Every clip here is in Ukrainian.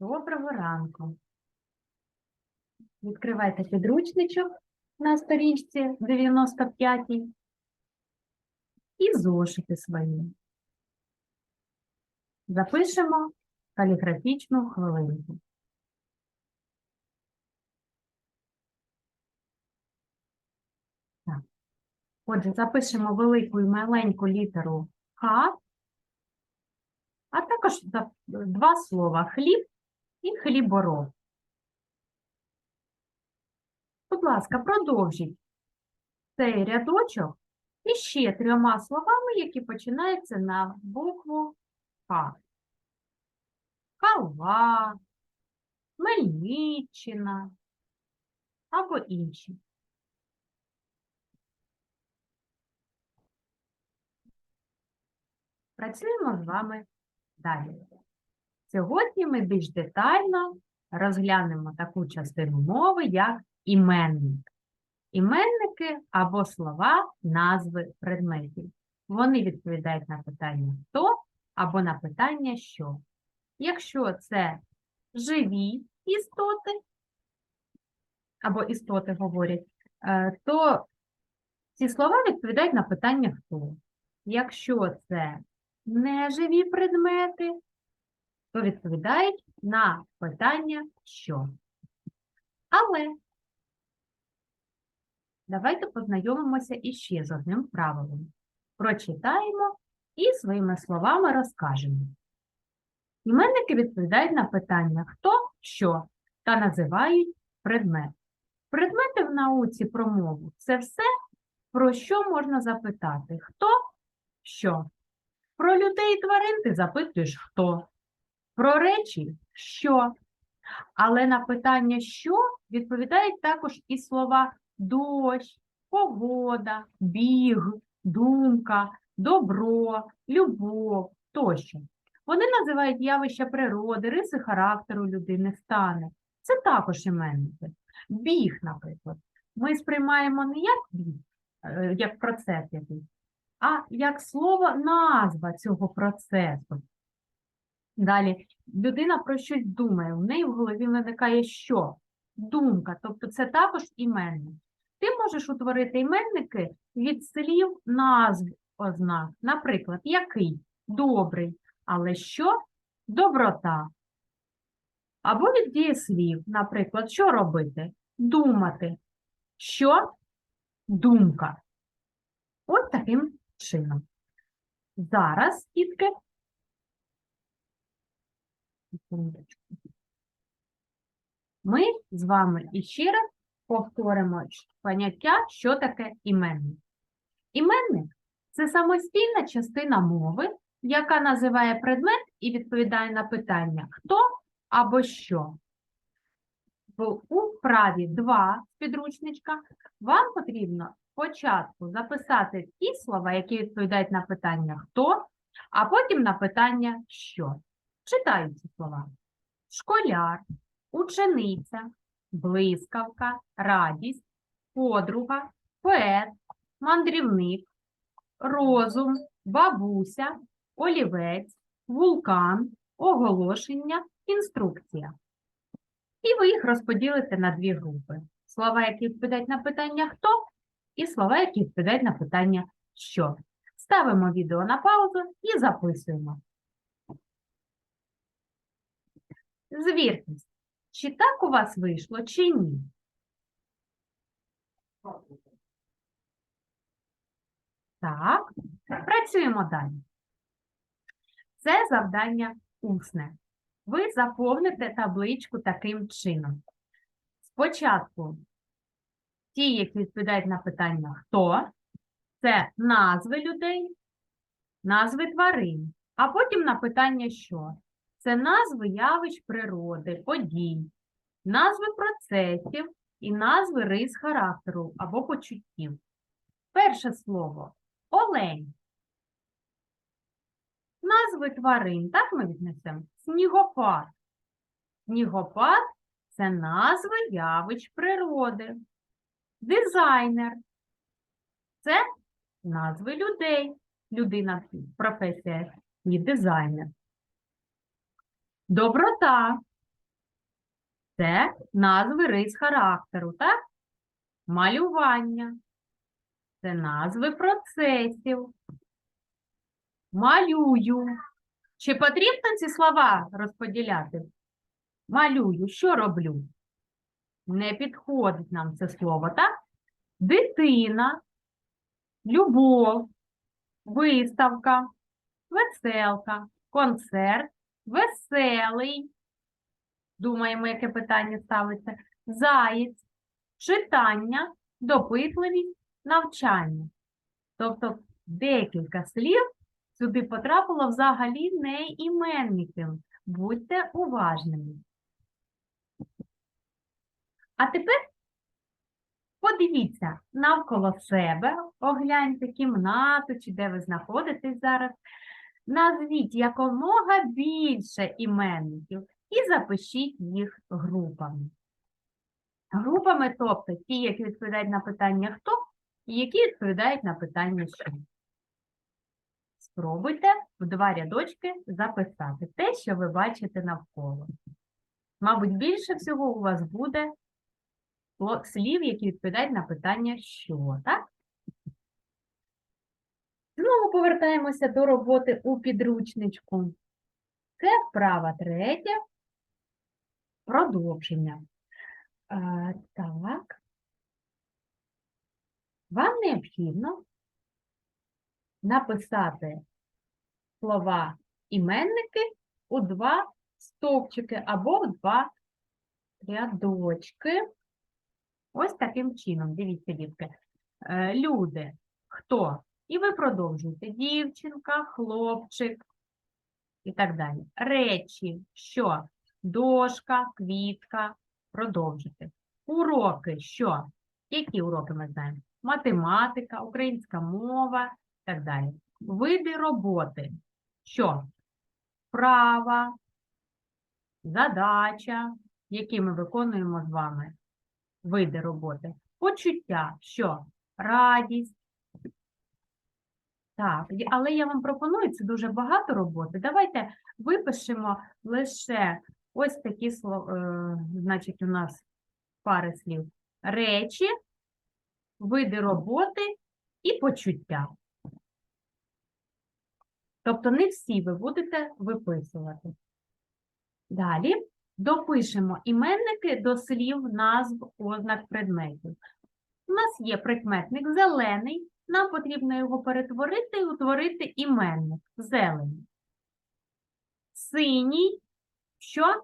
Доброго ранку. Відкривайте підручничок на сторінці 95 і зошити свої. Запишемо каліграфічну хвилинку. Так. Отже, запишемо велику і маленьку літеру Х, а також два слова хліб і хлібороб. Будь ласка, продовжіть цей рядочок іще трьома словами, які починаються на букву Х. Халва, Мельниччина або інші. Працюємо з вами далі. Сьогодні ми більш детально розглянемо таку частину мови, як іменник. Іменники або слова, назви предметів. Вони відповідають на питання хто або на питання що. Якщо це живі істоти, або істоти говорять, е, то ці слова відповідають на питання хто. Якщо це неживі предмети, то відповідають на питання що. Але давайте познайомимося іще з одним правилом. Прочитаємо і своїми словами розкажемо. Іменники відповідають на питання хто, що та називають предмет. Предмети в науці про мову це все, про що можна запитати хто, що. Про людей і тварин ти запитуєш хто. Про речі що. Але на питання що відповідають також і слова дощ, погода, біг, думка, добро, любов тощо. Вони називають явища природи, риси характеру людини, стани. Це також іменники. Біг, наприклад. Ми сприймаємо не як біг, е, як процес якийсь, а як слово назва цього процесу. Далі, людина про щось думає, в неї в голові виникає що? Думка, тобто це також іменник. Ти можеш утворити іменники від слів назв ознак. Наприклад, який? Добрий. Але що? Доброта. Або від дієслів, наприклад, що робити? Думати. Що? Думка. От таким чином. Зараз, дітки. Ми з вами іще раз повторимо поняття, що таке іменник. Іменник це самостійна частина мови, яка називає предмет і відповідає на питання хто або що. У вправі 2 з підручничка вам потрібно спочатку записати ті слова, які відповідають на питання хто, а потім на питання що. Читаю ці слова. Школяр, учениця, блискавка, радість, подруга, поет, мандрівник, розум, бабуся, олівець, вулкан, оголошення, інструкція. І ви їх розподілите на дві групи. Слова, які відповідають на питання хто, і слова, які відповідають на питання що. Ставимо відео на паузу і записуємо. Звіртесь, чи так у вас вийшло, чи ні? Так, працюємо далі. Це завдання усне. Ви заповните табличку таким чином. Спочатку ті, які відповідають на питання хто, це назви людей, назви тварин, а потім на питання що. Це назви явищ природи, подій, назви процесів і назви рис характеру або почуттів. Перше слово олень. Назви тварин, так ми віднесемо? Снігопад. Снігопад це назви явищ природи. Дизайнер це назви людей. Людина, професія і дизайнер. Доброта Це назви рис характеру, так? Малювання. Це назви процесів. Малюю. Чи потрібно ці слова розподіляти? Малюю. Що роблю? Не підходить нам це слово, так? Дитина, любов, виставка, веселка, концерт, веселий. Думаємо, яке питання ставиться. Заєць, читання, допитливість, навчання. Тобто декілька слів сюди потрапило взагалі не іменників. Будьте уважними. А тепер подивіться навколо себе, огляньте кімнату чи де ви знаходитесь зараз. Назвіть якомога більше іменників і запишіть їх групами. Групами, тобто ті, які відповідають на питання хто, і які відповідають на питання що. Спробуйте в два рядочки записати те, що ви бачите навколо. Мабуть, більше всього у вас буде слів, які відповідають на питання що, так? Знову повертаємося до роботи у підручничку. Це вправа третя. Продовження. А, так. Вам необхідно написати слова іменники у два стовпчики або в два рядочки. Ось таким чином. Дивіться, дітки. Е, Люди. Хто? І ви продовжуєте. Дівчинка, хлопчик і так далі. Речі. Що? Дошка, квітка. Продовжити. Уроки. Що? Які уроки ми знаємо? Математика, українська мова і так далі. Види роботи. Що? Права, задача, які ми виконуємо з вами. Види роботи. Почуття. Що? Радість. Так, але я вам пропоную, це дуже багато роботи. Давайте випишемо лише ось такі слова, е, значить, у нас пари слів. Речі, види роботи і почуття. Тобто не всі ви будете виписувати. Далі допишемо іменники до слів, назв, ознак предметів. У нас є прикметник зелений, нам потрібно його перетворити і утворити іменник зелений. Синій, що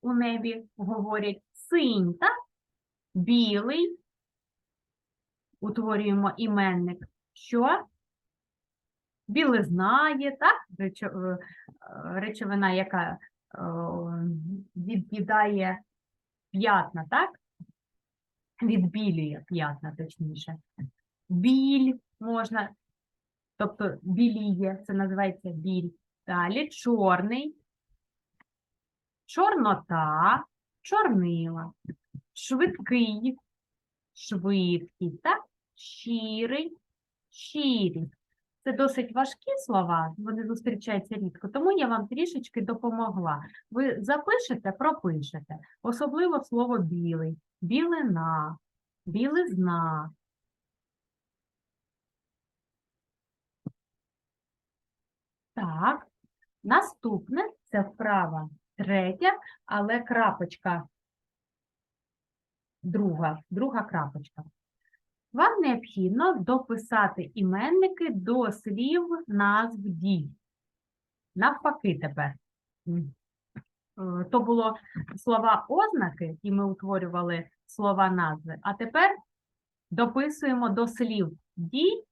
у небі говорять синь, так? Білий, утворюємо іменник, що? Білизна є, так? Е, е, Речовина, яка е, від'їдає п'ятна, так? Відбілює п'ятна, точніше. Біль можна, тобто біліє, це називається біль. Далі чорний, чорнота, чорнила, швидкий, швидкий, так? щирий, щирість. Це досить важкі слова, вони зустрічаються рідко, тому я вам трішечки допомогла. Ви запишете, пропишете, особливо слово білий, білина, білизна. Так, наступне це вправа третя, але крапочка друга, друга крапочка. Вам необхідно дописати іменники до слів назв дій. Навпаки тепер. Е, То було слова ознаки, і ми утворювали слова назви, а тепер дописуємо до слів дій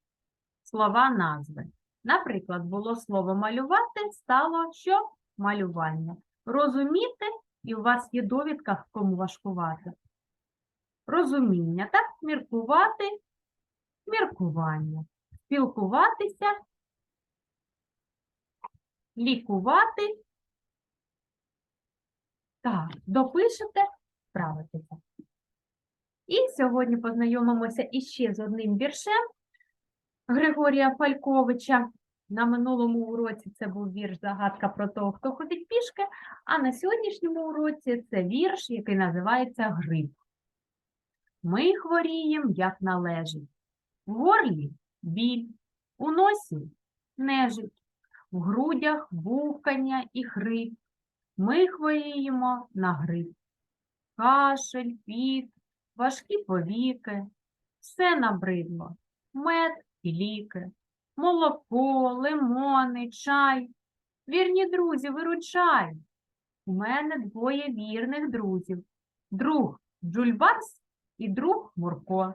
слова назви. Наприклад, було слово малювати, стало що? Малювання. Розуміти, і у вас є довідка, в кому важкувати. Розуміння, так? Міркувати, міркування. Спілкуватися, лікувати. Так, допишете, справитеся. І сьогодні познайомимося іще з одним віршем Григорія Фальковича. На минулому уроці це був вірш Загадка про того, хто ходить пішки, а на сьогоднішньому уроці це вірш, який називається Гриб. Ми хворієм, як належить. В горлі біль, у носі нежить, в грудях бухкання і хрип. Ми хворіємо на грип. Кашель, піт, важкі повіки, все набридло, мед і ліки, молоко, лимони, чай. Вірні друзі, виручай. У мене двоє вірних друзів. Друг Джульбарс і друг Мурко.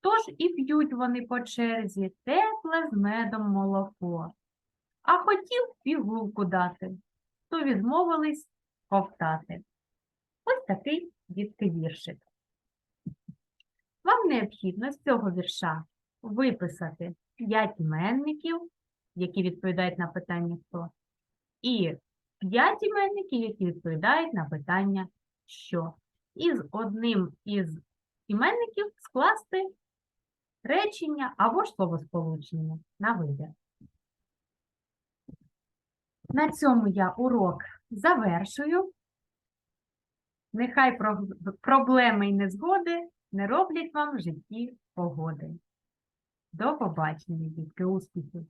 Тож і п'ють вони по черзі тепле з медом молоко. А хотів пігулку дати, то відмовились ковтати. Ось такий дітки віршик. Вам необхідно з цього вірша виписати 5 іменників, які відповідають на питання хто, і 5 іменників, які відповідають на питання що. І з одним із іменників скласти речення або ж словосполучення на вибір. На цьому я урок завершую. Нехай проблеми і незгоди не роблять вам в житті погоди. До побачення, дітки, успіхів!